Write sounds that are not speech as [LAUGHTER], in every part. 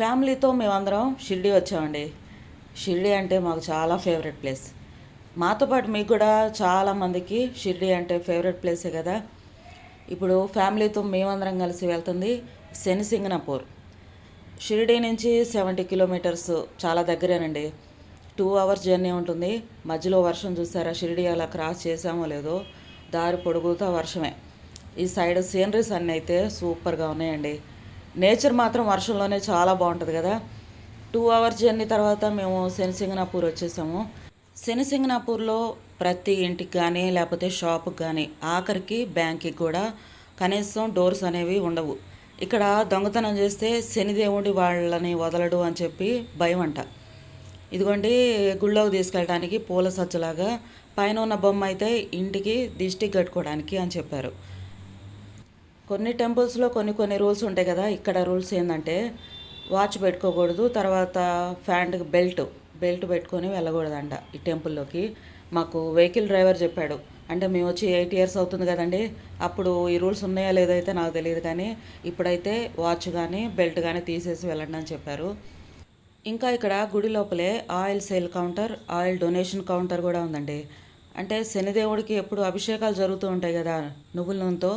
ఫ్యామిలీతో మేమందరం షిరిడి వచ్చామండి. షిరిడి అంటే మాకు చాలా ఫేవరెట్ ప్లేస్. మాతో పాటు మీకు కూడా చాలామందికి షిర్డీ అంటే ఫేవరెట్ ప్లేసే కదా. ఇప్పుడు ఫ్యామిలీతో మేమందరం కలిసి వెళ్తుంది శనిసింగనాపూర్. షిరిడీ నుంచి సెవెంటీ కిలోమీటర్స్ చాలా దగ్గరేనండి. టూ అవర్స్ జర్నీ ఉంటుంది. మధ్యలో వర్షం చూసారా? షిరిడి అలా క్రాస్ చేసామో లేదో? దారి పొడుగుతా వర్షమే. ఈ సైడ్ సీనరీస్ అన్నీ అయితే సూపర్గా ఉన్నాయండి. నేచర్ మాత్రం వర్షంలోనే చాలా బాగుంటుంది కదా. టూ అవర్స్ జర్నీ తర్వాత మేము శనిసింగనాపూర్ వచ్చేసాము. శనిసింగనాపూర్లో ప్రతి ఇంటికి కానీ లేకపోతే షాప్కి కానీ ఆఖరికి బ్యాంక్కి కూడా కనీసం డోర్స్ అనేవి ఉండవు. ఇక్కడ దొంగతనం చేస్తే శనిదేవుడి వాళ్ళని వదలడు అని చెప్పి భయం అంట ఇదిగోండి గుళ్ళోకి తీసుకెళ్ళడానికి పూల సజ్జలాగా పైన ఉన్న బొమ్మ అయితే ఇంటికి దిష్టి కట్టుకోవడానికి అని చెప్పారు. కొన్ని టెంపుల్స్లో కొన్ని కొన్ని రూల్స్ ఉంటాయి కదా ఇక్కడ రూల్స్ ఏంటంటే వాచ్ పెట్టుకోకూడదు తర్వాత ఫ్యాంట్ బెల్ట్ బెల్ట్ పెట్టుకొని వెళ్ళకూడదంట ఈ టెంపుల్లోకి. మాకు వెహికల్ డ్రైవర్ చెప్పాడు అంటే మేము వచ్చి ఎయిట్ ఇయర్స్ అవుతుంది కదండి అప్పుడు ఈ రూల్స్ ఉన్నాయా లేదో అయితే నాకు తెలియదు కానీ ఇప్పుడైతే వాచ్ కానీ బెల్ట్ కానీ తీసేసి వెళ్ళండి అని చెప్పారు. ఇంకా ఇక్కడ గుడి లోపలే oil sale counter oil donation counter కూడా ఉందండి. అంటే శనిదేవుడికి ఎప్పుడు అభిషేకాలు జరుగుతూ ఉంటాయి కదా నువ్వుల నూనెతో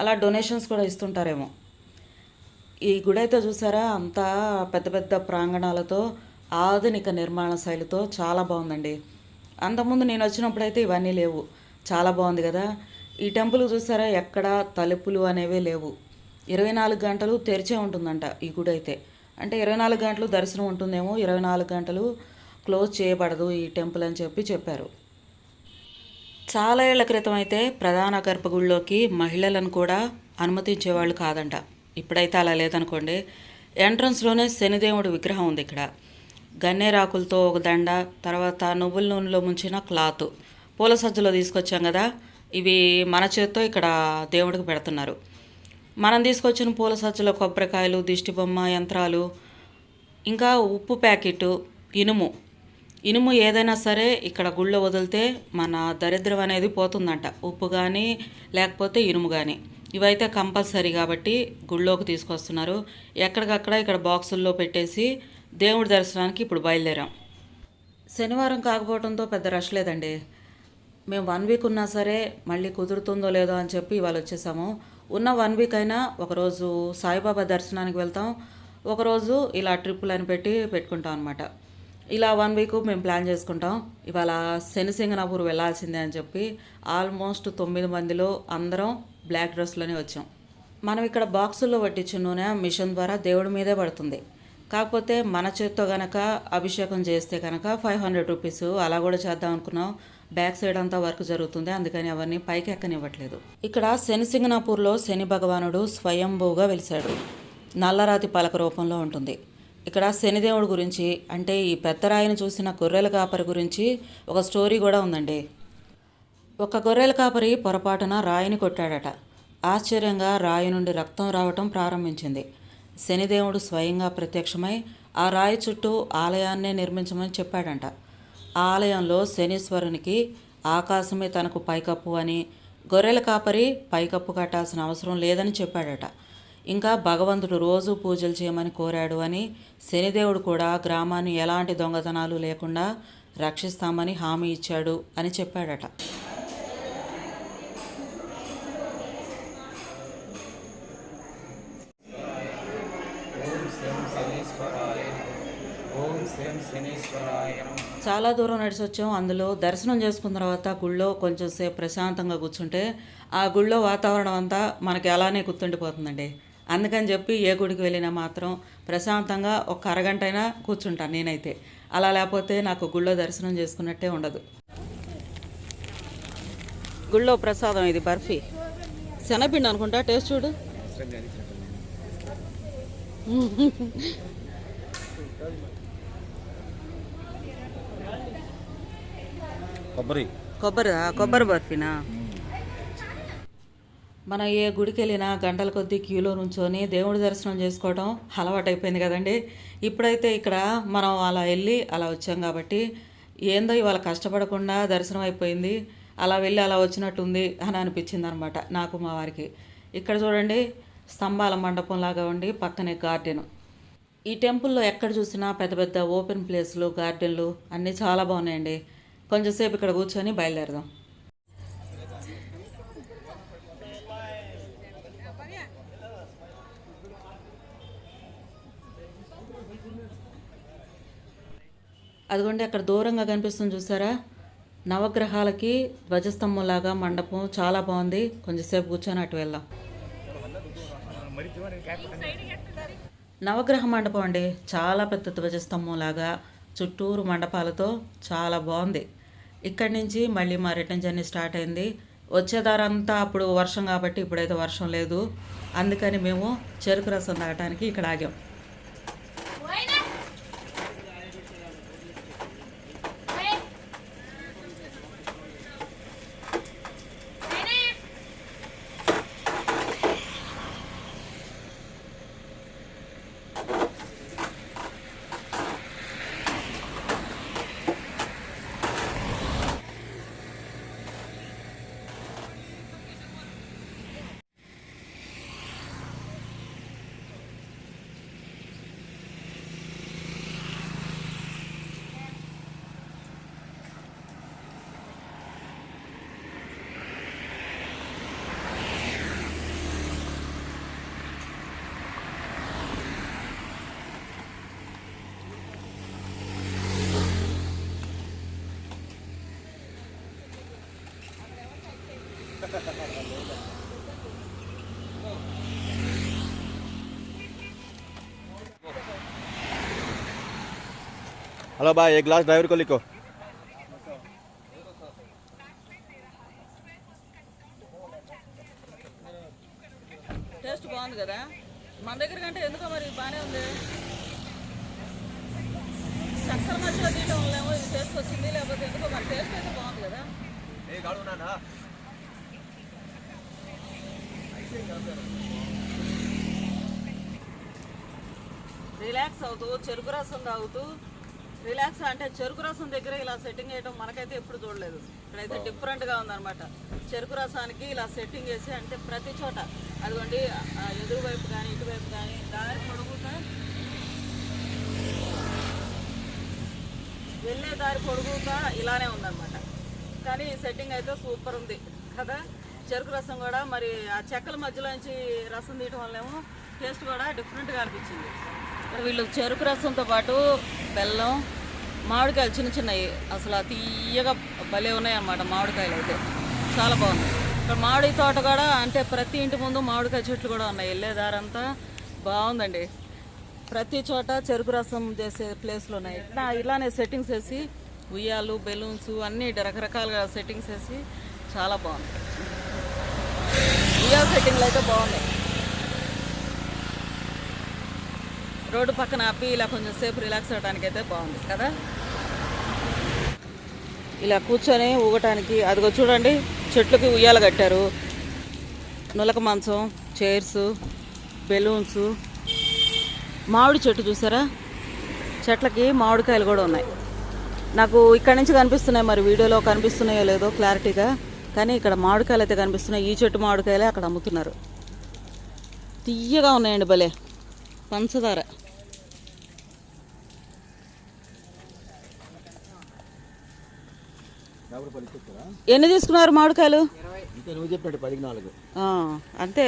అలా డొనేషన్స్ కూడా ఇస్తుంటారేమో. ఈ గుడి అయితే చూసారా అంతా పెద్ద పెద్ద ప్రాంగణాలతో ఆధునిక నిర్మాణ శైలితో చాలా బాగుందండి. అంతకుముందు నేను వచ్చినప్పుడైతే ఇవన్నీ లేవు. చాలా బాగుంది కదా. ఈ టెంపుల్ చూసారా ఎక్కడ తలుపులు అనేవి లేవు. ఇరవై నాలుగు గంటలు తెరిచే ఉంటుందంట ఈ గుడి అయితే అంటే ఇరవై నాలుగు గంటలు దర్శనం ఉంటుందేమో ఇరవై నాలుగు గంటలు క్లోజ్ చేయబడదు ఈ టెంపుల్ అని చెప్పి చెప్పారు. చాలా ఏళ్ళ క్రితం అయితే ప్రధాన గర్భగుడిలోకి మహిళలను కూడా అనుమతించేవాళ్ళు కాదంట. ఇప్పుడైతే అలా లేదనుకోండి. ఎంట్రన్స్లోనే శనిదేవుడి విగ్రహం ఉంది ఇక్కడ. గన్నేరాకులతో ఒక దండ తర్వాత నువ్వుల నూనెలో ముంచిన క్లాత్. పూల సజ్జలో తీసుకొచ్చాం కదా. ఇవి మన చేత్తో ఇక్కడ దేవుడికి పెడుతున్నారు. మనం తీసుకొచ్చిన పూల సజ్జలో కొబ్బరికాయలు దిష్టిబొమ్మ యంత్రాలు ఇంకా ఉప్పు ప్యాకెట్ ఇనుము ఇనుము ఏదైనా సరే ఇక్కడ గుళ్ళో వదిలితే మన దరిద్రం అనేది పోతుందంట. ఉప్పు కానీ లేకపోతే ఇనుము కానీ ఇవైతే కంపల్సరీ కాబట్టి గుళ్ళోకి తీసుకొస్తున్నారు. ఎక్కడికక్కడ ఇక్కడ బాక్సుల్లో పెట్టేసి దేవుడి దర్శనానికి ఇప్పుడు బయలుదేరాం. శనివారం కాకపోవడంతో పెద్ద రష్ లేదండి. మేము వన్ వీక్ ఉన్నా సరే మళ్ళీ కుదురుతుందో లేదో అని చెప్పి ఇవాళ వచ్చేసాము. ఉన్న వన్ వీక్ అయినా ఒకరోజు సాయిబాబా దర్శనానికి వెళ్తాం. ఒకరోజు ఇలా ట్రిప్పులు అని పెట్టి పెట్టుకుంటాం అనమాట ఇలా వన్ వీక్ మేము ప్లాన్ చేసుకుంటాం. ఇవాళ శనిసింగనాపూర్ వెళ్ళాల్సిందే అని చెప్పి ఆల్మోస్ట్ తొమ్మిది మందిలో అందరం బ్లాక్ డ్రెస్లోనే వచ్చాం. మనం ఇక్కడ బాక్సుల్లో పట్టించిన నూనె మిషన్ ద్వారా దేవుడి మీదే పడుతుంది. కాకపోతే మన చేత్తో కనుక అభిషేకం చేస్తే కనుక ఫైవ్ హండ్రెడ్ రూపీస్ అలా కూడా చేద్దాం అనుకున్నాం. బ్యాక్ సైడ్ అంతా వర్క్ జరుగుతుంది. అందుకని అవన్నీ పైకి ఎక్కనివ్వట్లేదు. ఇక్కడ శనిసింగనాపూర్లో శని భగవానుడు స్వయంభూగా వెలిశాడు. నల్లరాతి పలక రూపంలో ఉంటుంది. ఇక్కడ శనిదేవుడి గురించి అంటే ఈ పెద్దరాయిని చూసిన గొర్రెల కాపరి గురించి ఒక స్టోరీ కూడా ఉందండి. ఒక గొర్రెల కాపరి పొరపాటున రాయిని కొట్టాడట. ఆశ్చర్యంగా రాయి నుండి రక్తం రావటం ప్రారంభించింది. శనిదేవుడు స్వయంగా ప్రత్యక్షమై ఆ రాయి చుట్టూ ఆలయాన్నే నిర్మించమని చెప్పాడంట. ఆ ఆలయంలో శనీశ్వరునికి ఆకాశమే తనకు పైకప్పు అని గొర్రెల కాపరి పైకప్పు కట్టాల్సిన అవసరం లేదని చెప్పాడట. ఇంకా భగవంతుడు రోజు పూజలు చేయమని కోరాడు అని శనిదేవుడు కూడా గ్రామాన్ని ఎలాంటి దొంగతనాలు లేకుండా రక్షిస్తామని హామీ ఇచ్చాడు అని చెప్పాడట. చాలా దూరం నడిచి వచ్చాం అందులో దర్శనం చేసుకున్న తర్వాత గుళ్ళో కొంచెం సేపు ప్రశాంతంగా కూర్చుంటే ఆ గుళ్ళో వాతావరణం అంతా మనకి అలానే గుర్తుండిపోతుందండి. అందుకని చెప్పి ఏ గుడికి వెళ్ళినా మాత్రం ప్రశాంతంగా ఒక అరగంట అయినా కూర్చుంటాను నేనైతే. అలా లేకపోతే నాకు గుళ్ళో దర్శనం చేసుకున్నట్టే ఉండదు. గుళ్ళో ప్రసాదం ఇది బర్ఫీ. శనగపిండి అనుకుంటా? టేస్ట్ చూడు. కొబ్బరి. కొబ్బరి కొబ్బరి బర్ఫీనా? మనం ఏ గుడికి వెళ్ళినా గంటల కొద్దీ క్యూలో నుంచొని దేవుడి దర్శనం చేసుకోవడం అలవాటైపోయింది కదండి. ఇప్పుడైతే ఇక్కడ మనం అలా వెళ్ళి అలా వచ్చాం కాబట్టి ఏందో ఇవాళ కష్టపడకుండా దర్శనం అయిపోయింది. అలా వెళ్ళి అలా వచ్చినట్టుంది అని అనిపించింది అనమాట నాకు మా వారికి. ఇక్కడ చూడండి స్తంభాల మండపం లాగా ఉండి పక్కనే గార్డెన్. ఈ టెంపుల్లో ఎక్కడ చూసినా పెద్ద పెద్ద ఓపెన్ ప్లేస్లు గార్డెన్లు అన్నీ చాలా బాగున్నాయండి. కొంచెంసేపు ఇక్కడ కూర్చొని బయలుదేరదాం. అదిగోండి అక్కడ దూరంగా కనిపిస్తుంది చూసారా? నవగ్రహాలకి ధ్వజస్తంభంలాగా మండపం చాలా బాగుంది. కొంచెంసేపు కూర్చొని అటు వెళ్దాం. నవగ్రహ మండపం అండి. చాలా పెద్ద ధ్వజస్తంభం లాగా చుట్టూరు మండపాలతో చాలా బాగుంది. ఇక్కడి నుంచి మళ్ళీ మా రిటర్న్ జర్నీ స్టార్ట్ అయింది. వచ్చేదారంతా అప్పుడు వర్షం కాబట్టి ఇప్పుడైతే వర్షం లేదు. అందుకని మేము చెరుకు రసం తాగటానికి ఇక్కడ ఆగాం. हेलो भाई एक ग्लास ड्राइवर को लिखो టేస్ట్ బాగుంది కదా మన దగ్గర కంటే ఎందుకో మరి బాగానే ఉంది చక్కెర మధ్యలో తీయడం వల్లేమో ఇది టేస్ట్ వచ్చింది లేకపోతే ఎందుకో మరి టేస్ట్ అయితే బాగుంది కదా రిలాక్స్ అవుతూ చెరుకు రసం తాగుతూ రిలాక్స్ అంటే చెరుకు రసం దగ్గర ఇలా సెట్టింగ్ చేయడం మనకైతే ఎప్పుడు చూడలేదు. ఇక్కడైతే డిఫరెంట్గా ఉందన్నమాట. చెరుకు రసానికి ఇలా సెట్టింగ్ చేసి అంటే ప్రతి చోట అదిగోండి ఆ ఎదురు వైపు కానీ ఇటువైపు కానీ దారి పొడుగుతా వెళ్ళే దారి పొడుగుతా ఇలానే ఉందన్నమాట. కానీ ఈ సెట్టింగ్ అయితే సూపర్ ఉంది కదా. చెరుకు రసం కూడా మరి ఆ చెక్కల మధ్యలోంచి రసం తీయటం వల్లేమో టేస్ట్ కూడా డిఫరెంట్గా అనిపించింది. ఇక్కడ వీళ్ళు చెరుకు రసంతో పాటు బెల్లం మామిడికాయలు చిన్న చిన్నవి. అసలు తీయగా భలే ఉన్నాయి అన్నమాట మామిడికాయలు అయితే. చాలా బాగుంది ఇక్కడ మామిడి తోట కూడా అంటే ప్రతి ఇంటి ముందు మామిడికాయ చెట్లు కూడా ఉన్నాయి. వెళ్ళేదారంతా బాగుందండి. ప్రతి చోట చెరుకు రసం చేసే ప్లేస్లు ఉన్నాయి. ఇట్లా ఇలానే సెట్టింగ్స్ వేసి ఉయ్యాలు బెలూన్స్ అన్నీ రకరకాలుగా సెట్టింగ్స్ వేసి చాలా బాగుంది. ఉయ్యాల సెట్టింగ్లు అయితే బాగున్నాయి. రోడ్డు పక్కన ఆపి ఇలా కొంచెం సేపు రిలాక్స్ అవ్వడానికి అయితే బాగుంది కదా? ఇలా కూర్చొని ఊగటానికి అదిగో చూడండి చెట్లకి ఉయ్యాల కట్టారు. నులక మంచం చైర్స్ బెలూన్స్ మామిడి చెట్టు చూసారా? చెట్లకి మామిడికాయలు కూడా ఉన్నాయి. నాకు ఇక్కడ నుంచి కనిపిస్తున్నాయి మరి వీడియోలో కనిపిస్తున్నాయో లేదో క్లారిటీగా. కానీ ఇక్కడ మామిడికాయలు అయితే కనిపిస్తున్నాయి. ఈ చెట్టు మామిడికాయలే అక్కడ అమ్ముతున్నారు. తీయగా ఉన్నాయండి భలే. పంచదార. ఎన్ని తీసుకున్నారు మామిడికాయలు? అంతే.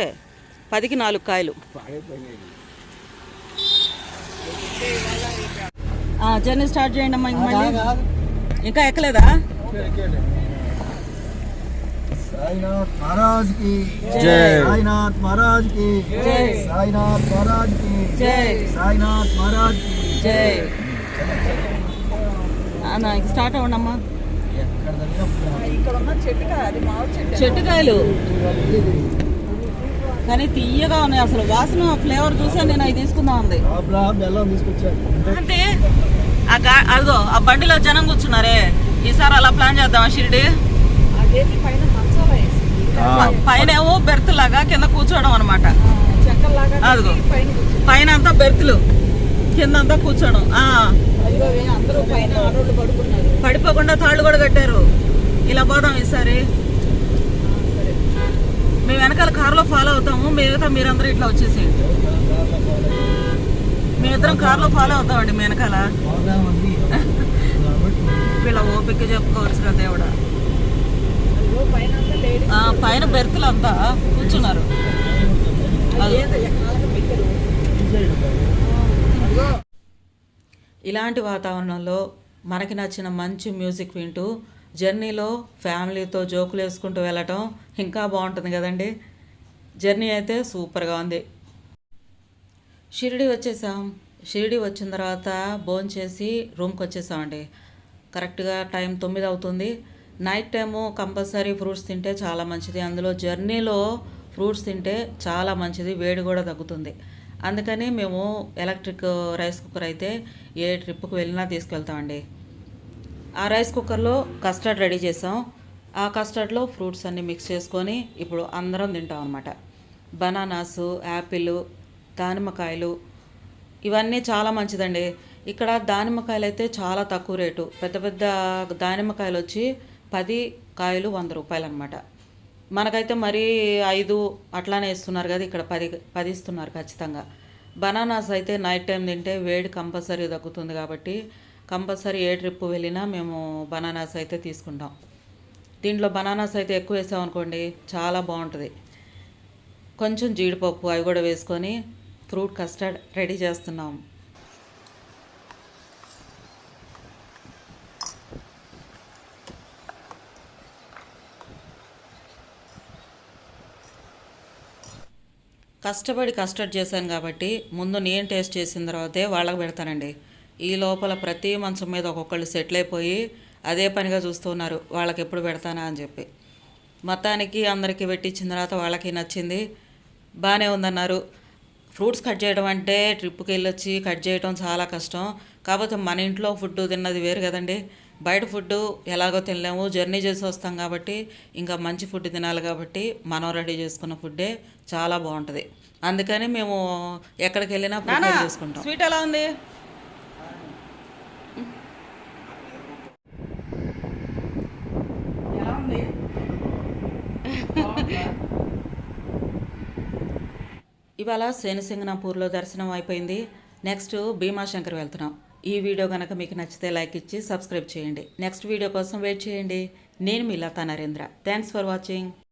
పదికి నాలుగు కాయలు. ఆ, జర్నీ స్టార్ట్ చేయండి అమ్మా ఇంకా ఎక్కలేదా? సాయినాథ్ మహారాజ్కి జై. సాయినాథ్ మహారాజ్కి జై. సాయినాథ్ మహారాజ్కి జై. సాయినాథ్ మహారాజ్కి జై. అన్న స్టార్ట్ అవ్వండమ్మా. చెట్టుకాయలు. కానీ తీయగా ఉన్నాయి అసలు వాసన ఫ్లేవర్ చూసా నేను అవి తీసుకుందాం ఉంది అంటే అదో ఆ బండిలో జనం కూర్చున్నారే. ఈసారి అలా ప్లాన్ చేద్దామా షిరిడి? పైన ఏమో బెర్త్ లాగా కింద కూర్చోవడం అనమాట అదిగో. పైన అంతా బెర్త్లు. కింద అంతా కూర్చోవడం. ఆ. పడిపోకుండా తాళ్ళు కూడా కట్టారు. ఇలా పోదాం ఈసారి. మేము వెనకాల కారులో ఫాలో అవుతాము. మిగతా మీరందరూ ఇట్లా వచ్చేసేయండి. మేమిద్దరం కార్లో ఫాలో అవుతామండి మీ వెనకాల [LAUGHS] వీళ్ళ ఓపిక చెప్పుకోవచ్చు కదా దేవుడా. పైన బెర్తులు అంతా కూర్చున్నారు. ఇలాంటి వాతావరణంలో మనకి నచ్చిన మంచి మ్యూజిక్ వింటూ జర్నీలో ఫ్యామిలీతో జోకులు వేసుకుంటూ వెళ్ళటం ఇంకా బాగుంటుంది కదండి. జర్నీ అయితే సూపర్గా ఉంది. షిరిడి వచ్చేసాం. షిరిడి వచ్చిన తర్వాత భోంచేసి చేసి రూమ్కి వచ్చేసామండి. కరెక్ట్గా టైం తొమ్మిది అవుతుంది. నైట్ టైము కంపల్సరీ ఫ్రూట్స్ తింటే చాలా మంచిది. అందులో జర్నీలో ఫ్రూట్స్ తింటే చాలా మంచిది. వేడి కూడా తగ్గుతుంది. అందుకని మేము ఎలక్ట్రిక్ రైస్ కుక్కర్ అయితే ఏ ట్రిప్కి వెళ్ళినా తీసుకెళ్తామండి. ఆ రైస్ కుక్కర్లో కస్టర్డ్ రెడీ చేసాం. ఆ కస్టర్డ్లో ఫ్రూట్స్ అన్నీ మిక్స్ చేసుకొని ఇప్పుడు అందరం తింటాం అనమాట బనానాసు యాపిల్ దానిమ్మకాయలు ఇవన్నీ చాలా మంచిదండి. ఇక్కడ దానిమ్మకాయలు అయితే చాలా తక్కువ రేటు. పెద్ద పెద్ద దానిమ్మకాయలు వచ్చి పది కాయలు వంద రూపాయలు అనమాట మనకైతే మరీ ఐదు అట్లానే ఇస్తున్నారు కదా ఇక్కడ పది పది ఇస్తున్నారు ఖచ్చితంగా. బనానాస్ అయితే నైట్ టైం తింటే వేడి కంపల్సరీ తగ్గుతుంది కాబట్టి కంపల్సరీ ఏ ట్రిప్ వెళ్ళినా మేము బనానాస్ అయితే తీసుకుంటాం. దీంట్లో బనానాస్ అయితే ఎక్కువ వేసామనుకోండి చాలా బాగుంటుంది. కొంచెం జీడిపప్పు అవి కూడా వేసుకొని ఫ్రూట్ కస్టర్డ్ రెడీ చేస్తున్నాం. కష్టపడి కస్టర్డ్ చేశాను కాబట్టి ముందు నేను టేస్ట్ చేసిన తర్వాతే వాళ్ళకి పెడతానండి. ఈ లోపల ప్రతి మంచం మీద ఒక్కొక్కళ్ళు సెటిల్ అయిపోయి అదే పనిగా చూస్తున్నారు వాళ్ళకి ఎప్పుడు పెడతానా అని చెప్పి. మొత్తానికి అందరికీ పెట్టించిన తర్వాత వాళ్ళకి నచ్చింది. బాగానే ఉందన్నారు. ఫ్రూట్స్ కట్ చేయడం అంటే ట్రిప్కి వెళ్ళొచ్చి కట్ చేయడం చాలా కష్టం. కాకపోతే మన ఇంట్లో ఫుడ్ తిన్నది వేరు కదండి. బయట ఫుడ్ ఎలాగో తినలేము జర్నీ చేసి వస్తాం కాబట్టి ఇంకా మంచి ఫుడ్ తినాలి కాబట్టి మనం రెడీ చేసుకున్న ఫుడ్డే చాలా బాగుంటుంది. అందుకని మేము ఎక్కడికి వెళ్ళినా ప్రిపేర్ చేసుకుంటాం. స్వీట్ ఎలా ఉంది? ఇవాళ శనిసింగనాపూర్లో దర్శనం అయిపోయింది. నెక్స్ట్ భీమాశంకర్ వెళ్తున్నాం. ఈ వీడియో కనుక మీకు నచ్చితే లైక్ ఇచ్చి సబ్స్క్రైబ్ చేయండి. నెక్స్ట్ వీడియో కోసం వెయిట్ చేయండి. నేను మీ Latha Narendra. Thanks for watching